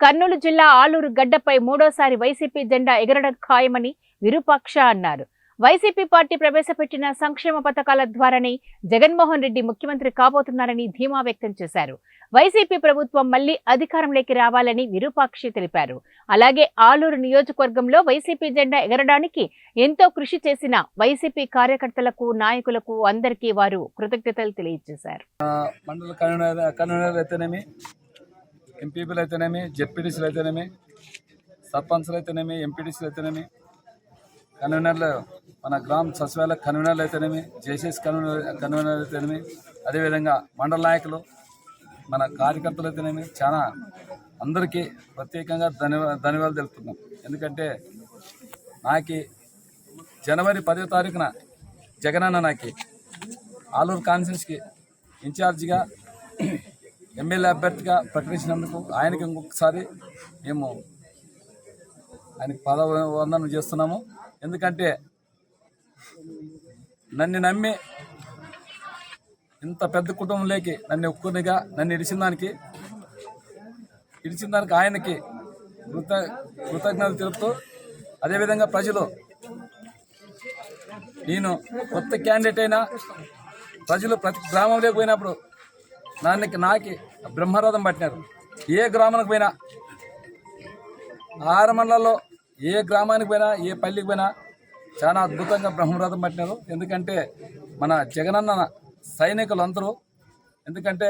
కర్నూలు జిల్లా ఆలూరు గడ్డపై మూడోసారి వైసీపీ జెండా ఎగరడం ఖాయమని విరూపాక్ష అన్నారు. వైసీపీ పార్టీ ప్రవేశపెట్టిన సంక్షేమ పథకాల ద్వారానే జగన్మోహన్ రెడ్డి ముఖ్యమంత్రి కాబోతున్నారని ధీమా వ్యక్తం చేశారు. వైసీపీ ప్రభుత్వం మళ్ళీ అధికారంలోకి రావాలని విరూపాక్షి తెలిపారు. అలాగే ఆలూరు నియోజకవర్గంలో వైసీపీ జెండా ఎగరడానికి ఎంతో కృషి చేసిన వైసీపీ కార్యకర్తలకు నాయకులకు అందరికీ వారు కృతజ్ఞతలు తెలియజేశారు మండల కన్వీనర్ కన్వీనర్ అయితేనేమి ఎంపీపీలు అయితేనేమి జెడ్పీటీసీలు అయితేనేమి సర్పంచ్లు అయితేనేమి ఎంపీటీసీలు అయితేనేమి కన్వీనర్లు మన గ్రామ సచివాలయ కన్వీనర్లు అయితేనేమి జేసీఎస్ కన్వీనర్ కన్వీనర్లు అయితేనేమి అదేవిధంగా మండల నాయకులు మన కార్యకర్తలు అయితేనేమి చాలా అందరికీ ప్రత్యేకంగా ధన్యవా ధన్యవాదాలు తెలుపుతున్నాం. ఎందుకంటే నాకు జనవరి పదో తారీఖున జగనన్న నాకు ఆలూరు కాన్ఫరెన్స్కి ఇన్ఛార్జిగా ఎమ్మెల్యే అభ్యర్థిగా ప్రకటించినందుకు ఆయనకి ఇంకొకసారి మేము ఆయనకి పదవందనం చేస్తున్నాము. ఎందుకంటే నన్ను నమ్మి ఇంత పెద్ద కుటుంబంలోకి నన్ను ఒక్కరినిగా నన్ను ఇడిచిన దానికి ఇడిచిన దానికి ఆయనకి కృత కృతజ్ఞతలు తెలుపుతూ అదేవిధంగా ప్రజలు నేను కొత్త క్యాండిడేట్ అయినా ప్రజలు ప్రతి గ్రామంలోకి పోయినప్పుడు నాన్నకి నాకి బ్రహ్మరథం పట్టినారు. ఏ గ్రామానికి పోయినా ఆరు ఏ గ్రామానికి పోయినా ఏ పల్లికి పోయినా చాలా అద్భుతంగా బ్రహ్మరథం పట్టినారు. ఎందుకంటే మన జగనన్న సైనికులందరూ ఎందుకంటే